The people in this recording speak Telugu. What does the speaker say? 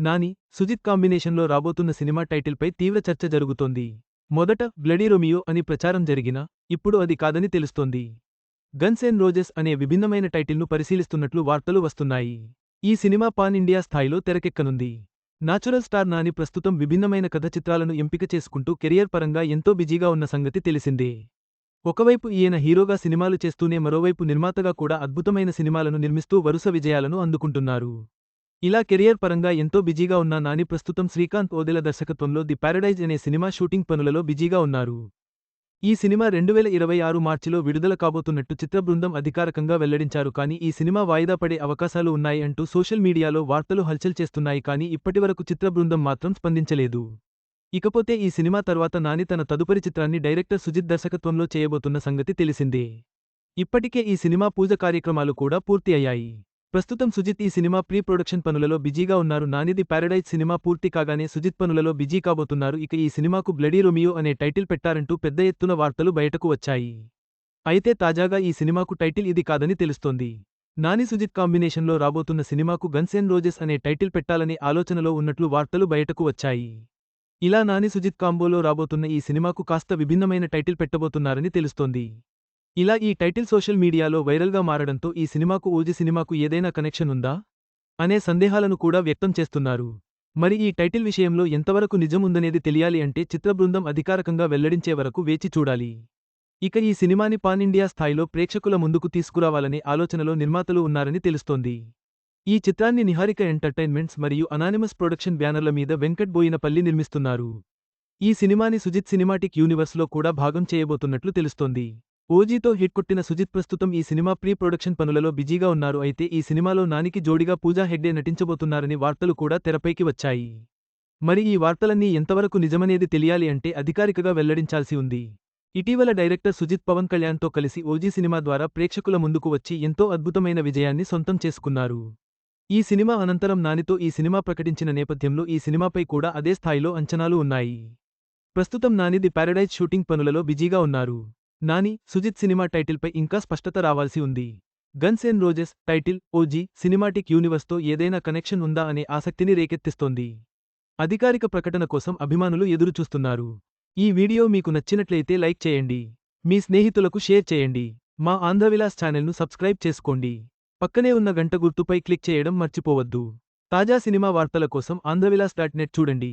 నాని సుజిత్ కాంబినేషన్లో రాబోతున్న సినిమా టైటిల్పై తీవ్ర చర్చ జరుగుతోంది. మొదట బ్లడీ రొమియో అని ప్రచారం జరిగినా ఇప్పుడు అది కాదని తెలుస్తోంది. గన్స్ అండ్ రోజెస్ అనే విభిన్నమైన టైటిల్ను పరిశీలిస్తున్నట్లు వార్తలు వస్తున్నాయి. ఈ సినిమా పాన్ ఇండియా స్థాయిలో తెరకెక్కనుంది. నాచురల్ స్టార్ నాని ప్రస్తుతం విభిన్నమైన కథ చిత్రాలను ఎంపిక చేసుకుంటూ కెరియర్ పరంగా ఎంతో బిజీగా ఉన్న సంగతి తెలిసిందే. ఒకవైపు ఈయన హీరోగా సినిమాలు చేస్తూనే మరోవైపు నిర్మాతగా కూడా అద్భుతమైన సినిమాలను నిర్మిస్తూ వరుస విజయాలను అందుకుంటున్నారు. ఇలా కెరియర్ పరంగా ఎంతో బిజీగా ఉన్న నాని ప్రస్తుతం శ్రీకాంత్ ఓదెల దర్శకత్వంలో ది పారడైజ్ అనే సినిమా షూటింగ్ పనులలో బిజీగా ఉన్నారు. ఈ సినిమా రెండు వేల ఇరవై ఆరు మార్చిలో విడుదల కాబోతున్నట్టు చిత్ర బృందం అధికారికంగా వెల్లడించారు కానీ ఈ సినిమా వాయిదా పడే అవకాశాలు ఉన్నాయి అంటూ సోషల్ మీడియాలో వార్తలు హల్చల్ చేస్తున్నాయి కానీ ఇప్పటివరకు చిత్ర బృందం మాత్రం స్పందించలేదు. ఇకపోతే ఈ సినిమా తర్వాత నాని తన తదుపరి చిత్రాన్ని డైరెక్టర్ సుజిత్ దర్శకత్వంలో చేయబోతున్న సంగతి తెలిసిందే. ఇప్పటికే ఈ సినిమా పూజ కార్యక్రమాలు కూడా పూర్తి అయ్యాయి. ప్రస్తుతం సుజిత్ ఈ సినిమా ప్రీ ప్రొడక్షన్ పనులలో బిజీగా ఉన్నారు. నానిది పారడైజ్ సినిమా పూర్తి కాగానే సుజిత్ పనులలో బిజీ కాబోతున్నారు. ఇక ఈ సినిమాకు బ్లడీ రొమియో అనే టైటిల్ పెట్టారంటూ పెద్ద ఎత్తున వార్తలు బయటకు వచ్చాయి. అయితే తాజాగా ఈ సినిమాకు టైటిల్ ఇది కాదని తెలుస్తోంది. నాని సుజిత్ కాంబినేషన్లో రాబోతున్న సినిమాకు గన్స్ అండ్ రోజెస్ అనే టైటిల్ పెట్టాలనే ఆలోచనలో ఉన్నట్లు వార్తలు బయటకు వచ్చాయి. ఇలా నాని సుజిత్ కాంబోలో రాబోతున్న ఈ సినిమాకు కాస్త విభిన్నమైన టైటిల్ పెట్టబోతున్నారని తెలుస్తోంది. ఇలా ఈ టైటిల్ సోషల్ మీడియాలో వైరల్గా మారడంతో ఈ సినిమాకు ఊజి సినిమాకు ఏదైనా కనెక్షన్ ఉందా? అనే సందేహాలను కూడా వ్యక్తం చేస్తున్నారు. మరి ఈ టైటిల్ విషయంలో ఎంతవరకు నిజముందనేది తెలియాలి అంటే చిత్రబృందం అధికారకంగా వెల్లడించే వరకు వేచి చూడాలి. ఇక ఈ సినిమాని పాన్ ఇండియా స్థాయిలో ప్రేక్షకుల ముందుకు తీసుకురావాలనే ఆలోచనలో నిర్మాతలు ఉన్నారని తెలుస్తోంది. ఈ చిత్రాన్ని నిహారిక ఎంటర్టైన్మెంట్స్ మరియు అనానిమస్ ప్రొడక్షన్ బ్యానర్ల మీద వెంకట్ బోయినపల్లి నిర్మిస్తున్నారు. ఈ సినిమాని సుజిత్ సినిమాటిక్ యూనివర్స్లో కూడా భాగం చేయబోతున్నట్లు తెలుస్తోంది. ఓజీతో హిట్ కొట్టిన సుజిత్ ప్రస్తుతం ఈ సినిమా ప్రీ ప్రొడక్షన్ పనులలో బిజీగా ఉన్నారు. అయితే ఈ సినిమాలో నానికి జోడిగా పూజా హెగ్డే నటించబోతున్నారని వార్తలు కూడా తెరపైకి వచ్చాయి. మరి ఈ వార్తలన్నీ ఎంతవరకు నిజమనేది తెలియాలి అంటే అధికారికగా వెల్లడించాల్సి ఉంది. ఇటీవల డైరెక్టర్ సుజిత్ పవన్ కళ్యాణ్తో కలిసి ఓజీ సినిమా ద్వారా ప్రేక్షకుల ముందుకు వచ్చి ఎంతో అద్భుతమైన విజయాన్ని సొంతం చేసుకున్నారు. ఈ సినిమా అనంతరం నానితో ఈ సినిమా ప్రకటించిన నేపథ్యంలో ఈ సినిమాపై కూడా అదే స్థాయిలో అంచనాలు ఉన్నాయి. ప్రస్తుతం నానిది పారడైజ్ షూటింగ్ పనులలో బిజీగా ఉన్నారు. నాని సుజిత్ సినిమా టైటిల్పై ఇంకా స్పష్టత రావాల్సి ఉంది. Guns n roses title OG cinematic యూనివర్స్తో ఏదైనా కనెక్షన్ ఉందా అనే ఆసక్తిని రేకెత్తిస్తోంది. అధికారిక ప్రకటన కోసం అభిమానులు ఎదురుచూస్తున్నారు. ఈ వీడియో మీకు నచ్చినట్లయితే లైక్ చేయండి. మీ స్నేహితులకు షేర్ చేయండి. మా ఆంధ్రవిలాస్ ఛానల్ను సబ్స్క్రైబ్ చేసుకోండి. పక్కనే ఉన్న గంట గుర్తుపై క్లిక్ చేయడం మర్చిపోవద్దు. తాజా సినిమా వార్తల కోసం ఆంధ్రవిలాస్ డాట్ నెట్ చూడండి.